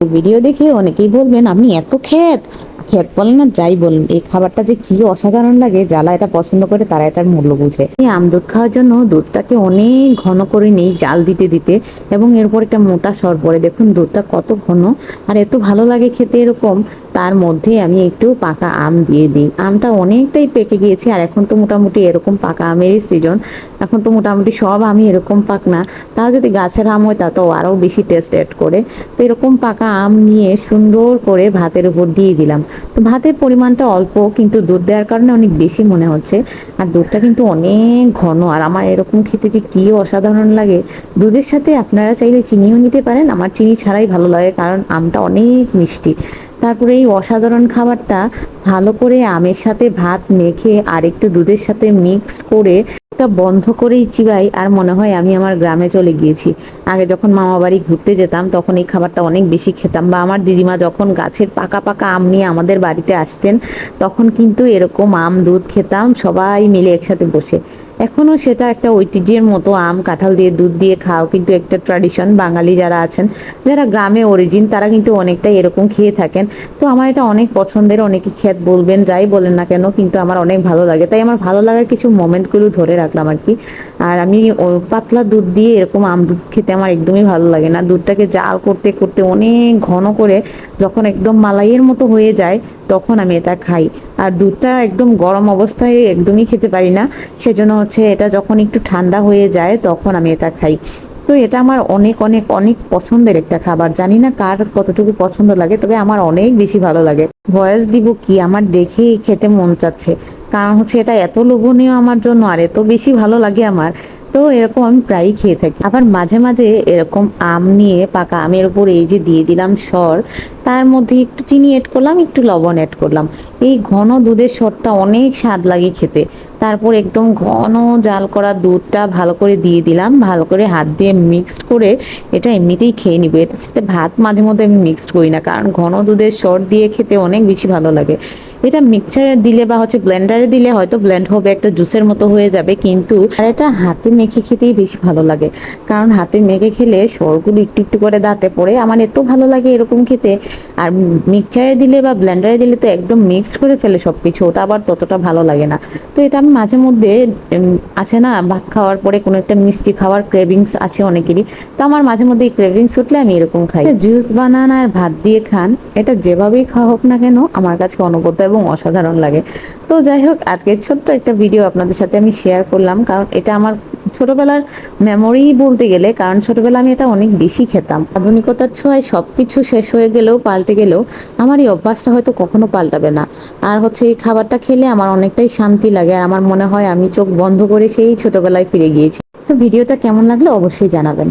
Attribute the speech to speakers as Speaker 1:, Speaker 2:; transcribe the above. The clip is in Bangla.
Speaker 1: ভিডিও দেখে অনেকেই বলবেন আপনি এত খ্যাত। খ্যাত বলেন না যাই বলেন এই খাবারটা যে কি অসাধারণ লাগে, যারা এটা পছন্দ করে তারা এটার মূল্য বুঝে। এই আম দুধ খাওয়ার জন্য দুধটাকে অনেক ঘন করে নিই, জাল দিতে দিতে, এবং এরপর একটা মোটা সর পরে। দেখুন, দুধটা কত ঘন, আর এত ভালো লাগে খেতে এরকম, তার মধ্যে আমি একটু পাকা আম দিয়ে দিই। আমটা অনেকটাই পেকে গিয়েছে, আর এখন তো মোটামুটি এরকম পাকা আমেরই সিজন এখন তো মোটামুটি সব আমি এরকম পাক না, তাও যদি গাছের আম হয় তা তো আরও বেশি টেস্ট অ্যাড করে। তো এরকম পাকা আম নিয়ে সুন্দর করে ভাতের উপর দিয়ে দিলাম। তো ভাতের পরিমাণটা অল্প, কিন্তু দুধ দেওয়ার কারণে অনেক বেশি মনে হচ্ছে। আর দুধটা কিন্তু অনেক ঘন, আর আমার এরকম খেতে যে কী অসাধারণ লাগে। দুধের সাথে আপনারা চাইলে চিনিও নিতে পারেন, আমার চিনি ছাড়াই ভালো লাগে, কারণ আমটা অনেক মিষ্টি। তারপরে এই অসাধারণ খাবারটা ভালো করে আমের সাথে ভাত মেখে আর একটু দুধের সাথে মিক্সড করে একটা বন্ধ করেই চিবাই আর মনে হয় আমি আমার গ্রামে চলে গিয়েছি। আগে যখন মামা বাড়ি ঘুরতে যেতাম, তখন এই খাবারটা অনেক বেশি খেতাম বা আমার দিদিমা যখন গাছের পাকা পাকা আম নিয়ে আমাদের বাড়িতে আসতেন, তখন কিন্তু এরকম আম, দুধ খেতাম, সবাই মিলে একসাথে বসে। এখনও সেটা একটা ঐতিহ্যের মতো আম, কাঁঠাল দিয়ে, দুধ দিয়ে খাও। কিন্তু একটা ট্র্যাডিশন বাঙালি যারা আছেন, যারা গ্রামে অরিজিন তারা কিন্তু অনেকটাই এরকম খেয়ে থাকেন। তো আমার এটা অনেক পছন্দের, অনেকে খেত বলবেন, যাই বলেন না কেন, কিন্তু আমার অনেক ভালো লাগে। তাই আমার ভালো লাগার কিছু মোমেন্টগুলো ধরে রাখলাম আর কি। আর আমি পাতলা দুধ দিয়ে এরকম আম দুধ খেতে আমার একদমই ভালো লাগে না। দুধটাকে জাল করতে করতে অনেক ঘন করে যখন একদম মালাইয়ের মতো হয়ে যায়, তখন আমি এটা খাই। আর দুধটা একদম গরম অবস্থায় একদমই খেতে পারি না। সেজন্য হচ্ছে এটা যখন একটু ঠান্ডা হয়ে যায়, তখন আমি এটা খাই। তো এটা আমার অনেক অনেক অনেক পছন্দের একটা খাবার। জানি না কার কতটুকু পছন্দ লাগে, তবে আমার অনেক বেশি ভালো লাগে। ভয়েস দিব কি? আমার দেখেই খেতে মন চাচ্ছে। কারণ হচ্ছে এটা এত লোভনীয় আমার জন্য, আর এত বেশি ভালো লাগে আমার। তো এরকম আমি প্রায়ই খেয়ে থাকি। আবার মাঝে মাঝে এরকম আম নিয়ে পাকা আমের উপর এই যে দিয়ে দিলাম সর, তার মধ্যে একটু চিনি অ্যাড করলাম, একটু লবণ অ্যাড করলাম। এই ঘন দুধের সরটা অনেক স্বাদ লাগে খেতে। তারপর একদম ঘন জাল করা দুধটা ভালো করে দিয়ে দিলাম, ভালো করে হাত দিয়ে মিক্সড করে এটা এমনিতেই খেয়ে নিবে। এটার সাথে ভাত মাঝে মধ্যে আমি মিক্সড করি না, কারণ ঘন দুধের সর দিয়ে খেতে অনেক বেশি ভালো লাগে। এটা মিক্সারে দিলে বা হচ্ছে ব্লেন্ডারে দিলে হয়তো ব্লেন্ড হবে, একটা জুসের মতো হয়ে যাবে, কিন্তু আর এটা হাতে মেখে খেতেই বেশি ভালো লাগে। কারণ হাতে মেখে খেলে সরগুলো একটু একটু করে দাঁতে পড়ে, আমার এত ভালো লাগে এরকম খেতে। আর মিক্সারে দিলে বা ব্লেন্ডারে দিলে তো একদম মিক্স করে ফেলে সব কিছু ওটা আবার ততটা ভালো লাগে না। তো এটা আমি মাঝে মধ্যে আছে না, ভাত খাওয়ার পরে কোনো একটা মিষ্টি খাওয়ার ক্রেভিংস আছে অনেকেরই। তো আমার মাঝে মধ্যে এই ক্রেভিংস উঠলে আমি এরকম খাই। জুস বানান আর ভাত দিয়ে খান, এটা যেভাবেই খাওয়া হোক না কেন, আমার কাছে অনবদ্য এবং অসাধারণ লাগে। তো যাই হোক, আজকে ছোট্ট একটা ভিডিও আপনাদের সাথে আমি শেয়ার করলাম, কারণ এটা আমার ছোটবেলার মেমোরি বলতে গেলে, কারণ ছোটবেলা আমি এটা অনেক বেশি খেতাম। আধুনিকতার ছোঁয়ায় সব কিছু শেষ হয়ে গেলেও, পাল্টে গেলেও, আমার এই অভ্যাসটা হয়তো কখনো পাল্টাবে না। আর হচ্ছে এই খাবারটা খেলে আমার অনেকটাই শান্তি লাগে, আর আমার মনে হয় আমি চোখ বন্ধ করে সেই ছোটবেলায় ফিরে গিয়েছি। তো ভিডিওটা কেমন লাগল অবশ্যই জানাবেন।